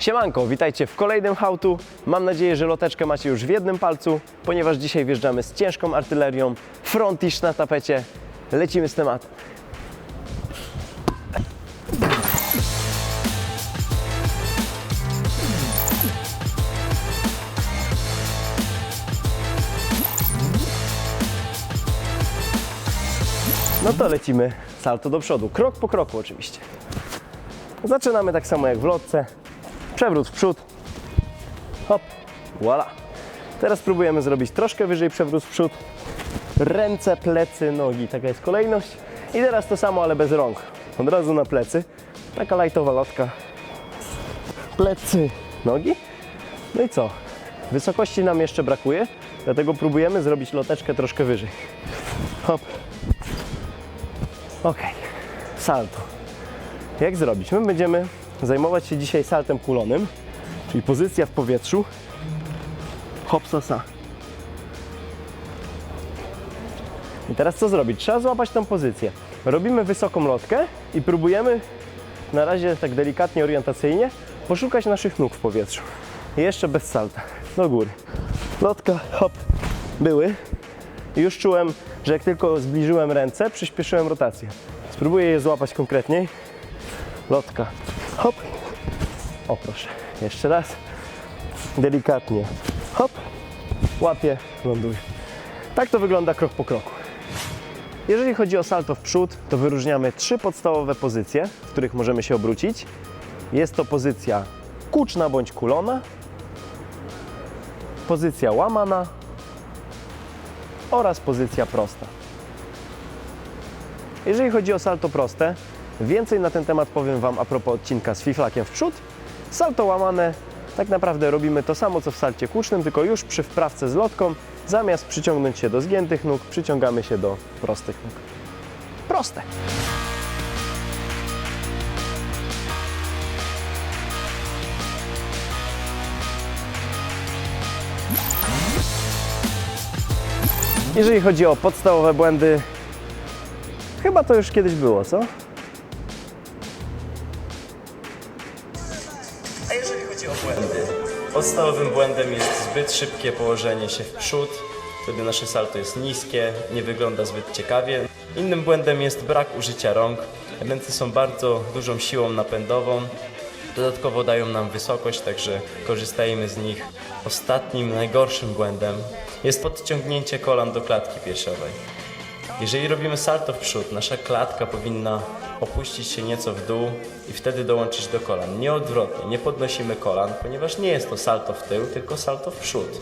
Siemanko, witajcie w kolejnym hałtu. Mam nadzieję, że loteczkę macie już w jednym palcu, ponieważ dzisiaj wjeżdżamy z ciężką artylerią, frontish na tapecie. Lecimy z tematem. No to lecimy salto do przodu, krok po kroku oczywiście. Zaczynamy tak samo jak w lotce. Przewrót w przód. Hop. Voila. Teraz spróbujemy zrobić troszkę wyżej przewrót w przód. Ręce, plecy, nogi. Taka jest kolejność. I teraz to samo, ale bez rąk. Od razu na plecy. Taka lajtowa lotka. Plecy, nogi. No i co? Wysokości nam jeszcze brakuje, dlatego próbujemy zrobić loteczkę troszkę wyżej. Hop. Ok. Salto. Jak zrobić? My będziemy zajmować się dzisiaj saltem kulonym, czyli pozycja w powietrzu. Hop, sasa. I teraz co zrobić? Trzeba złapać tą pozycję. Robimy wysoką lotkę i próbujemy na razie tak delikatnie, orientacyjnie poszukać naszych nóg w powietrzu. I jeszcze bez salta. Do góry. Lotka, hop, były. I już czułem, że jak tylko zbliżyłem ręce, przyspieszyłem rotację. Spróbuję je złapać konkretniej. Lotka. Hop. O proszę. Jeszcze raz. Delikatnie. Hop. Łapię, ląduję. Tak to wygląda krok po kroku. Jeżeli chodzi o salto w przód, to wyróżniamy trzy podstawowe pozycje, w których możemy się obrócić. Jest to pozycja kuczna bądź kulona, pozycja łamana oraz pozycja prosta. Jeżeli chodzi o salto proste, więcej na ten temat powiem Wam a propos odcinka z fiflakiem w przód. Salto łamane, tak naprawdę robimy to samo co w salcie kucznym, tylko już przy wprawce z lotką, zamiast przyciągnąć się do zgiętych nóg, przyciągamy się do prostych nóg. Proste. Jeżeli chodzi o podstawowe błędy, chyba to już kiedyś było, co? Podstawowym błędem jest zbyt szybkie położenie się w przód. Wtedy nasze salto jest niskie, nie wygląda zbyt ciekawie. Innym błędem jest brak użycia rąk. Ręce są bardzo dużą siłą napędową. Dodatkowo dają nam wysokość, także korzystajmy z nich. Ostatnim, najgorszym błędem jest podciągnięcie kolan do klatki piersiowej. Jeżeli robimy salto w przód, nasza klatka powinna opuścić się nieco w dół i wtedy dołączyć do kolan. Nie odwrotnie, nie podnosimy kolan, ponieważ nie jest to salto w tył, tylko salto w przód.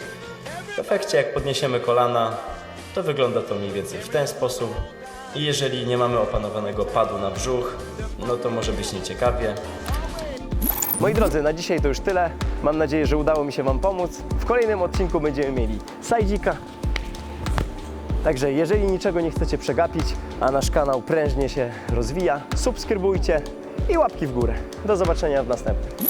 W efekcie, jak podniesiemy kolana, to wygląda to mniej więcej w ten sposób. I jeżeli nie mamy opanowanego padu na brzuch, no to może być nieciekawie. Moi drodzy, na dzisiaj to już tyle. Mam nadzieję, że udało mi się Wam pomóc. W kolejnym odcinku będziemy mieli sajdzika, Także jeżeli niczego nie chcecie przegapić, a nasz kanał prężnie się rozwija, subskrybujcie i łapki w górę. Do zobaczenia w następnym.